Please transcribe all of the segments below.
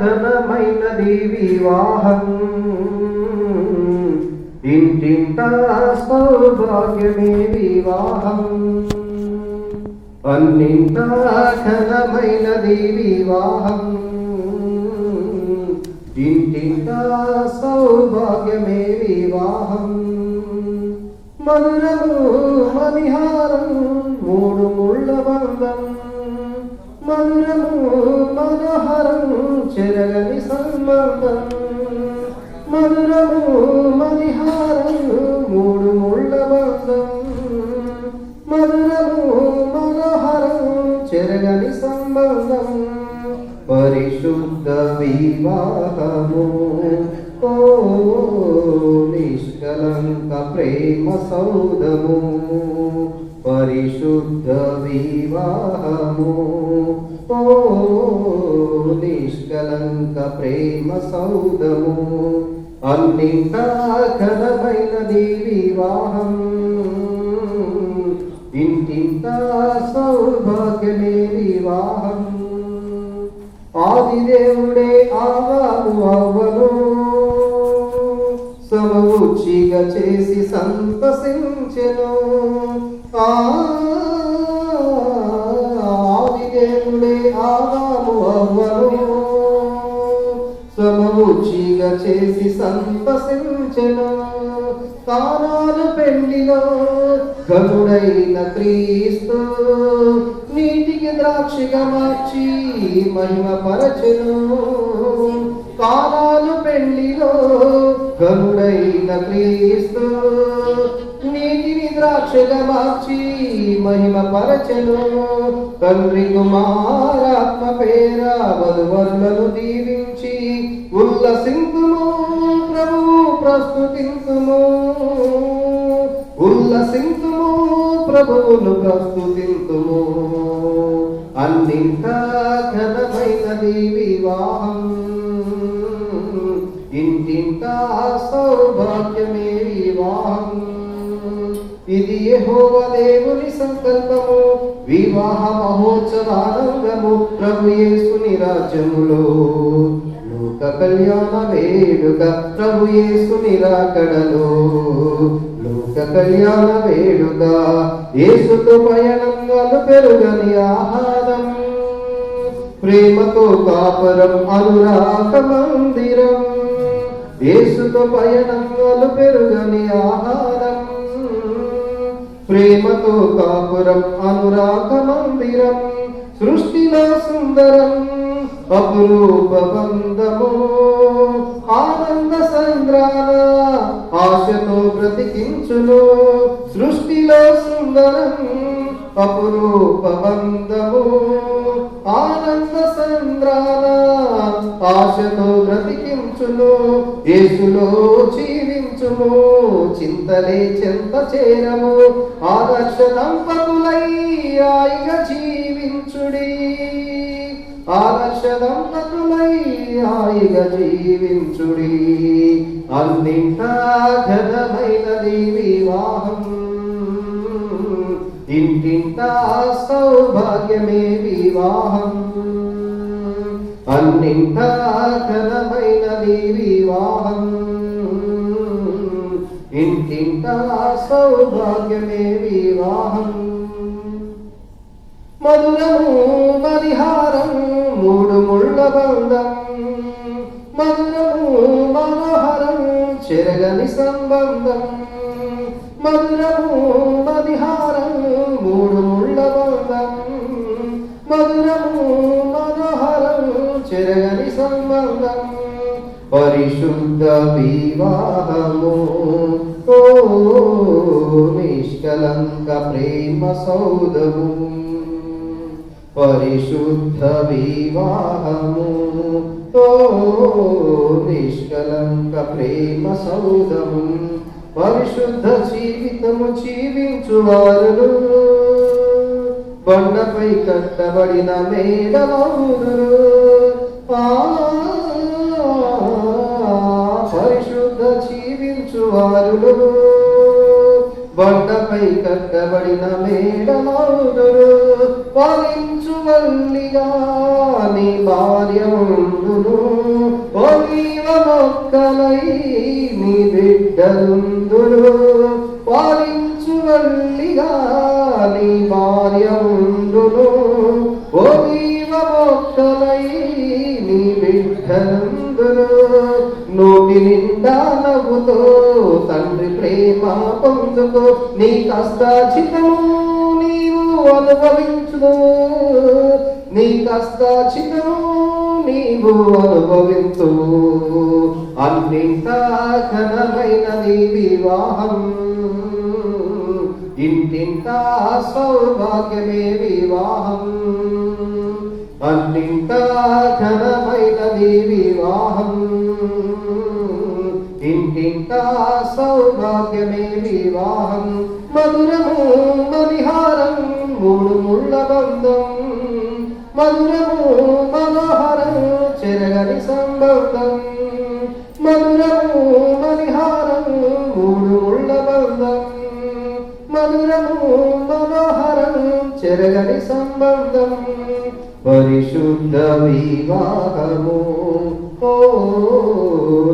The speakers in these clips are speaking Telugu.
ఘనమైనది వివాహం. ఇంటింటా సౌభాగ్యమే వివాహం. అన్నింటా ఘనమైనది వివాహం. ఇంటింటా సౌభాగ్యమే వివాహం. మధురము మనిహారం బంధం మధురము మనోహరం చెరగని సంబంధం పరిశుద్ధ వివాహము. ఓ నిష్కలంక ప్రేమ సౌదము. పరిశుద్ధ వివాహము ఓ నిష్కలంక ప్రేమ సౌదము. అన్నింటా ఘనమైనది వివాహం. ఇంటింటా సౌభాగ్యమే వివాహం. ఆదిదేవుడే ఆవాను అవ్వను. సమవుచ్చిగా చేసి సంతసించెను. చేసి సంతసించెను కానాలు పెళ్ళిలో గనుడైన క్రీస్తు నీటికి ద్రాక్షిగా మార్చి మహిమ పరచెను కానాలు పెళ్ళిలో గనుడైన క్రీస్తు నీటిని ద్రాక్షగా మార్చి మహిమ పరచెను తండ్రి కుమారాత్మ పేర వధువరులను దీవించి ఉల్లసింతుము ప్రభువు ప్రస్తుతింతుము. ఉల్లసింతుము ప్రభువును ప్రస్తుతింతుము. అన్నింత ఘనమైనది వివాహం. ఇంటింత సౌభాగ్యమే వివాహం. ఇది యెహోవ దేవుని సంకల్పము. వివాహ మహోత్సవానందము ప్రభు యేసుని రాజ్యములో. లోక కళ్యాణ వేడుక ప్రభు యేసుని రాకడలో లోక కళ్యాణ వేడుక యేసుతో పయనంగాలు పెరుగని ఆహారం. ప్రేమతో కాపరం అనురాగ మందిరం. యేసుతో పయనంగాలు పెరుగని ఆహారం. ప్రేమతో కాపురం అనురాగ మందిరం. సృష్టిలో సుందరం. అపురూప బంధము ఆనంద సంద్రాల ఆశతో బ్రతికించును. సృష్టిలో సుందరం అపురూప బంధము ఆనంద సంద్రాల ఆశతో బ్రతికించును. యేసులో జీవించుము. చింతలే చింత చేరము. ఆదర్శ దంపతులై హాయిగా జీవించుడి. ఆదర్శ దంపతులై జీవించుడి. అన్నింటా ఘనమైనది వివాహం ఇంటింటా సౌభాగ్యమే వివాహం అన్నింటా ఘనమైనది వివాహం ఇంటింటా సౌభాగ్యమే వివాహం మధురము మూడు మధురము మనోహరం చెరగని సంబంధం. మధురము మదిహారం మూడు ముళ్ళ బంధం. మధురము మనోహరం చెరగని సంబంధం. పరిశుద్ధ వివాహము ఓ నిష్కలంక ప్రేమ సౌదము. పరిశుద్ధ వివాహము ఓ నిష్కలంక ప్రేమ సౌదము పరిశుద్ధ జీవితము జీవించువారు బండపై కట్టబడిన మేడమౌదురు పరిశుద్ధ జీవించువారు బండపై కట్టబడిన మేడమౌదురు పాలించు వల్లిగా నీ ఒలీవ మొక్కలై నీ బిడ్డలుందును. పాలించు వల్లిగా నీ ఒలీవ మొక్కలై నీ బిడ్డలుందును. నోటి నిండా నవ్వుతో తండ్రి ప్రేమ పొందుకో నీ కష్టాచితము అనుభవించును. నీ కష్టాచితము నీవు అనుభవించు. అన్నింట అన్నింటా నీ వివాహం. ఇంటింట సౌభాగ్యమే వివాహం. అన్నింట అన్నింటా నీ వివాహం. ఇంటింట సౌభాగ్యమే వివాహం. మధురము బంధం మధురము మనోహరం చెరగని సంబంధం. మధురము మణిహారం మూడు ముళ్ళ బంధం. మధురము మనోహరం చెరగని సంబంధం. పరిశుద్ధ వివాహము ఓ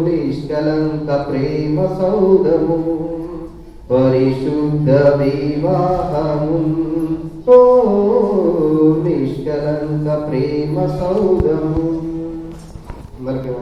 నిష్కలంక ప్రేమ సౌదము పరిశుద్ధ వివాహము ఓ నిష్కలంక ప్రేమ సౌధము మరి